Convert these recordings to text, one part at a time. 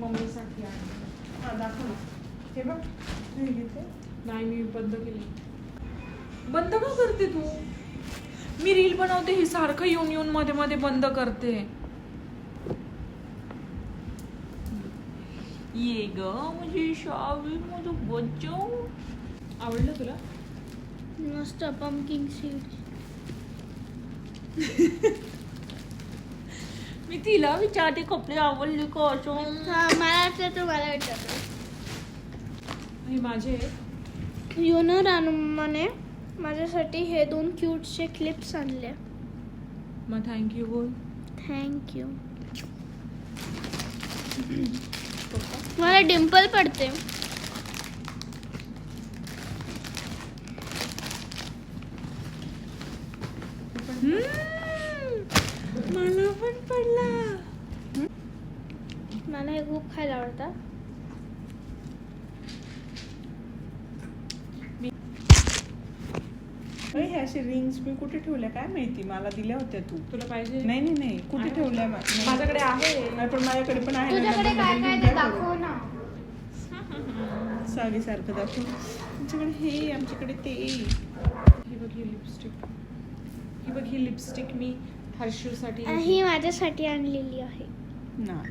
मम्मीसाठी आणलं हा दाखव ना. हे बघ हे घेते नाही मी बंद केली. बंद का करते तू? मी रील बनवते ही सारखं येऊन येऊन मध्ये मध्ये बंद करते. ये ग मुझे शावी माझं बच्चो. आवडलं तुला? मस्त पंकिंग सीड मी तिला विचारते कपडे आवडले का हा मला वाटतं तू मला विचारतो हे माझे? यु नो रानुमाने माझ्यासाठी हे दोन क्यूटचे क्लिप्स आणले. मग थँक्यू बोल. थँक्यू मला डिम्पल पडते. मला पण पडला मला हे खूप खायला आवडतात. हे असे रिंग्स मी कुठे ठेवल्या? काय माहिती? मला दिल्या होत्या तू. तुला पाहिजे? नाही नाही नाही. कुठे? ठेवल्या. माझ्याकडे आहे. नाही, पण माझ्याकडे पण आहे ना. तुझ्याकडे काय काय ते दाखव ना. सावी सारखं दाखव. आमच्याकडे हे आमच्याकडे ते. ही बघ ही लिपस्टिक ही बघ ही लिपस्टिक मी हर्षूसाठी ही माझ्यासाठी आणलेली आहे. ना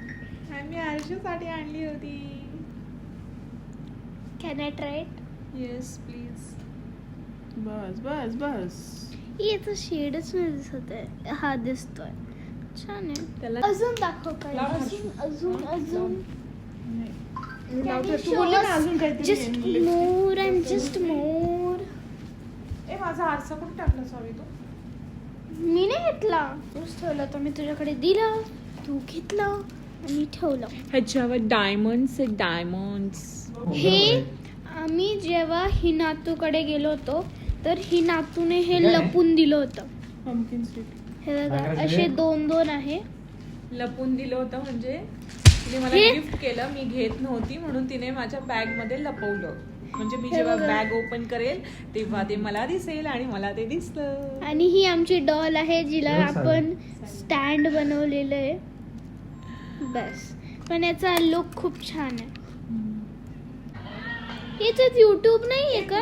मी हर्षूसाठी आणली होती. Can I try yes please बस बस बस. याचा शेडच नाही दिसत आहे. हा दिसतोय. छान आहे. त्याला अजून दाखव काय अजून अजून अजून. Just. More and just more ए माझा आरसा कुठे टाकला सॉरी तू? मी नाही घेतला. तूच ठेवला तर मी तुझ्याकडे दिला. तू घेतला. आणि ठेवलं ह्याच्यावर डायमंड्स डायमंड्स हे आम्ही जेव्हा ही नातूकडे गेलो होतो तर ही नातूने हे लपून दिलं होतं. हे बघा असे? दोन दोन आहे लपून दिलं होतं म्हणजे तिने मला हे- गिफ्ट केलं मी घेत नव्हती म्हणून तिने माझ्या बॅगमध्ये लपवलं म्हणजे मी हे जेव्हा बघा. बॅग ओपन करेल तेव्हा ते मला दिसेल आणि मला ते दिसलं आणि ही आमची डॉल आहे जिला एवढं सारं? आपण स्टँड बनवलेलं आहे बस. पण याचा लुक खूप छान आहे. याच्यात युट्यूब नाही आहे का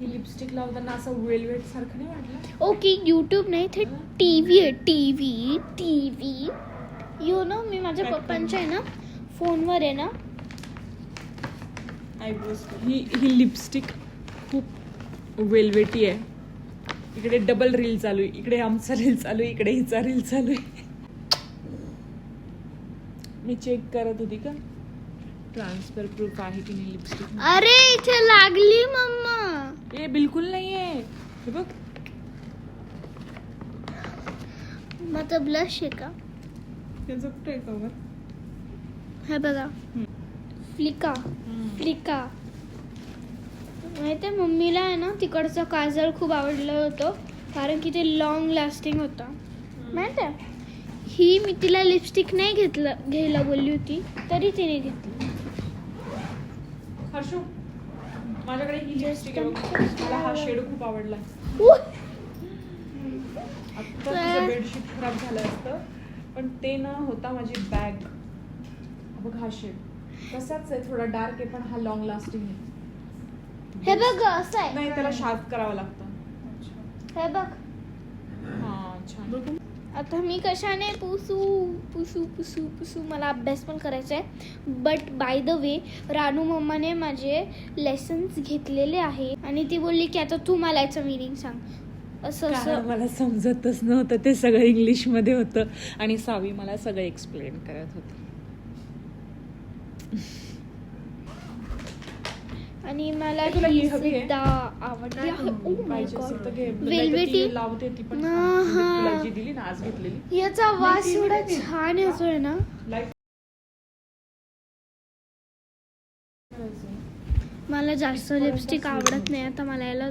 ही लिपस्टिक लावताना असं वेलवेट सारखं नाही वाटलं? ओके यूट्यूब नाही ते टी व्ही आहे T V T V you know मी माझ्या पप्पांच्या आहे ना फोनवर आहे ना. Eyebrows. ही ही लिपस्टिक खूप वेलवेटी आहे. इकडे डबल रील चालू आहे इकडे आमचा रील चालू आहे इकडे हिचा रील चालू आहे. मी चेक करत होती का? ट्रान्सफर प्रूफ आहे की नाही लिपस्टिक अरे इथे लागली मम्मा. ए बिलकुल नाही आहे हे बघ. माझा ब्लश आहे का? त्याचं कुठे आहे cover? हे बघा. फ्लिका फ्लिका माहिती आहे मम्मीला आहे ना तिकडचं काजळ खूप आवडलं होतं कारण की ते लॉंग लास्टिंग होतं. माहिती आहे ही मी तिला लिपस्टिक नाही घेतलं घ्यायला बोलली होती तरी तिने घेतली. हर्षू माझ्याकडे ही लिपस्टिक आहे बघ. मला हा शेड खूप आवडला. उह! आत्ता तुझं बेडशीट खराब झालं असतं पण ते ना होता माझी बॅग बघ हा शेड तसाच आहे थोडा डार्क आहे पण हा लॉंग लास्टिंग आहे. हे बघ असं आहे. नाही त्याला शार्प करावं लागतं. हे बघ. हा छान. बघू. आता मी कशाने पुसू? पुसू पुसू पुसू. मला अभ्यास पण करायचा आहे but by the way Ranu मम्माने माझे लेसन्स घेतलेले आहे. आणि ती बोलली की आता तू मला याचं मिनिंग सांग. असं असं. मला समजतच नव्हतं. ते सगळं इंग्लिशमध्ये होतं. आणि सावी मला सगळं एक्सप्लेन करत होती. आणि मला तुला ही ही हवी आहे? सुद्धा आवडली आहे Oh my पाहिजे God. असेल तर घे. Velvety. ती लावते ती पण हा. हा. तुला जी दिली ना आज घेतलेली याचा वास ती एवढा. छान येतोय ना लाइट मला जास्त लिपस्टिक आवडत नाही आता मला याला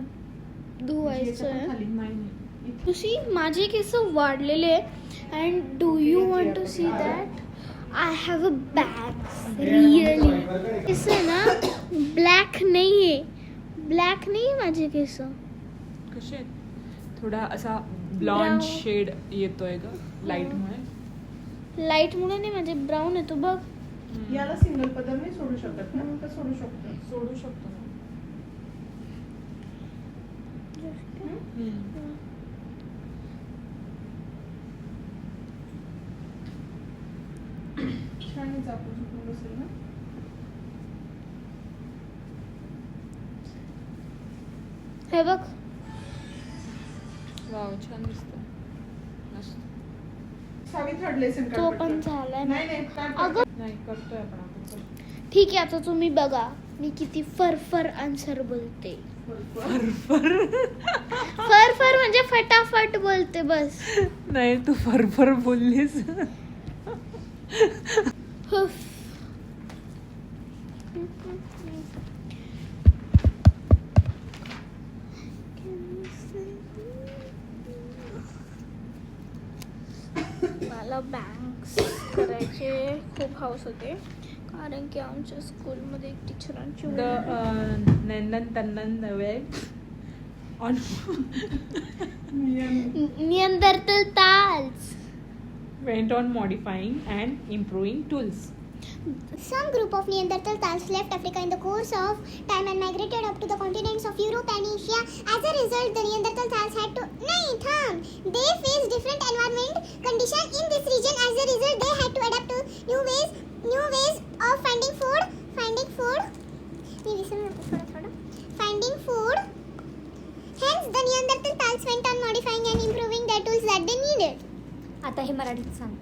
धुवायचं आहे खाली नाही नाही. तुशी माझे केस वाढलेले and do you want to see that I have a bag really केस आहे ना ब्लॅक नाही आहे ब्लॅक नाही माझे केस. कसे आहेत? थोडा असा ब्लॉन्ड Brown. शेड येतोय ग लाइट मुळे लाईटमुळे नाही म्हणजे ब्राऊन येतो बघ. याला सिंगल पदर नाही सोडू शकत ना का सोडू शकतो. सोडू शकतो ना. हम्म. छान चुकून बसेल ना. हे बघ. वाव छान दिसत मस्त. सावी थर्ड लेसन तो पण झालाय अगं. नाही करतोय आपण. ठीक आहे आता तुम्ही बघा. मी किती फर फर आन्सर बोलते. फर फर म्हणजे फटाफट बोलते बस. नाही तू फरफर बोललीस. मला बँक्स करायचे खूप हाऊस होते कारण की आमच्या स्कूलमध्ये एक टीचरांची द नंदन तंदन वे ऑन. नियंत्रण ताल्स went on modifying and improving tools. Some group of Neanderthals left Africa in the course of time and migrated up to the continents of Europe and Asia. As a result, the Neanderthals had to. Nahi, tham. They faced different environment conditions in this region. As a result, they had to adapt to new ways, new ways of finding food. Finding food. मी विसरून जातो थोडं थोडं. Finding food. Hence, the Neanderthals went on modifying and improving their tools that they needed. आता हे मराठीत सांग